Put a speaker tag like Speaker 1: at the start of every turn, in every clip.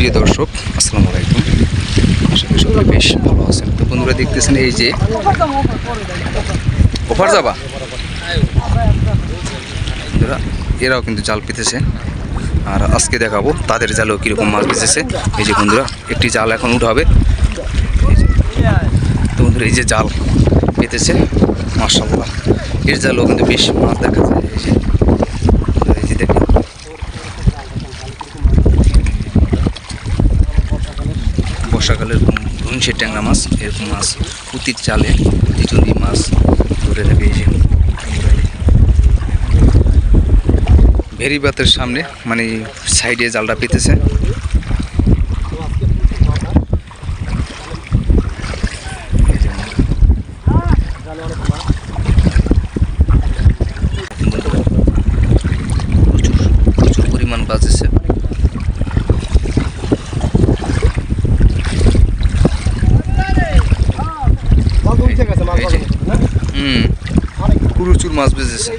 Speaker 1: প্রিয় দর্শক, আসসালামু আলাইকুম। আশা করি বেশ ভালো আছেন। তো বন্ধুরা দেখতেছেন এই যে ওপার যাবা? এরাও কিন্তু জাল পেতেছে। আর আজকে দেখাবো তাদের জালেও কীরকম মাছ বেঁচেছে। এই যে বন্ধুরা, একটি জাল এখন উঠাবে তো বন্ধুরা, এই যে জাল পেতেছে মার্শাল্লাহ এর জালও কিন্তু বেশ মাছ দেখা যায়। এই যে বন্ধুরা, এই যে দেখেন বর্ষাকালের ঘুনসে ট্যাংরা মাছ, এরকম মাছ, পুতির চালে চিচুন্দি মাছ ধরে থাকে এই যে ভেরিবাতের সামনে মানে সাইডে জালটা পেতেছে এই যে প্রচুর প্রচুর পরিমাণ বাজেছে এই যে হুম প্রচুর মাছ বেজেছে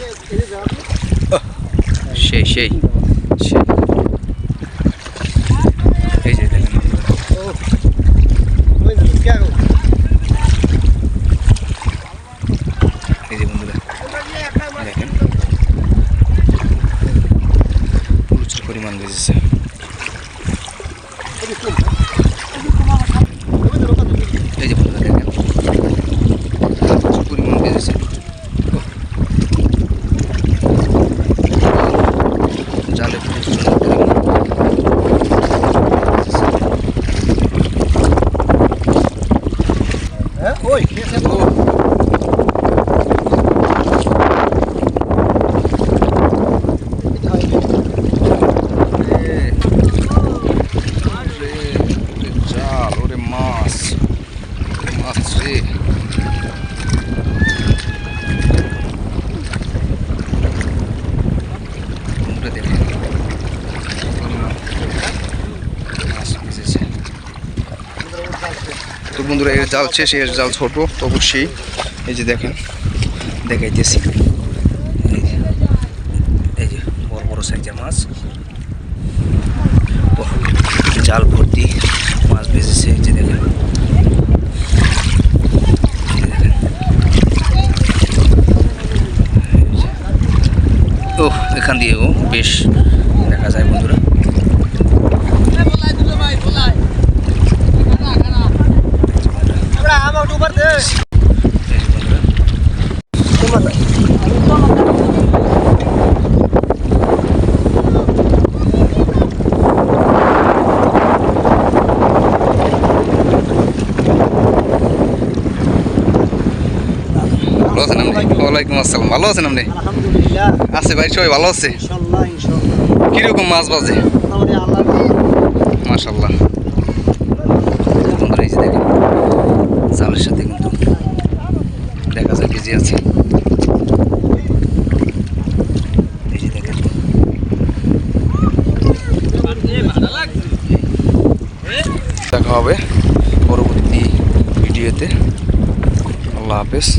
Speaker 1: সেই সেই সেই এই যে দেখেন এই যে বন্ধুরা দেখেন প্রচুর পরিমাণ É? Oi, quem é acertou? তো বন্ধুরা, এর জাল শেষ, এর জাল ছোট, তো অবশ্যই এই যে দেখেন, দেখাইতেছি। এই যে, বড় বড় সাইজের মাছ। জাল ভর্তি মাছ এই যে দেখেন। ও এখান দিয়েও বেশ দেখা যায় বন্ধুরা এই যে বন্ধুরা ভালো আছেন আপনি ওয়ালাইকুম আসসালাম। ভালো আছেন আপনি?
Speaker 2: আলহামদুলিল্লাহ।
Speaker 1: আছে ভাই সবাই ভালো আছে? কীরকম মাছ বাজে?
Speaker 2: মোটামুটি আল্লাহ
Speaker 1: মাশাল্লাহ বন্ধুরা এই যে দেখেন জালের সাথে কিন্তু দেখা যায় বেজে আছে। দেখা হবে পরবর্তী ভিডিওতে। আল্লাহ হাফেজ।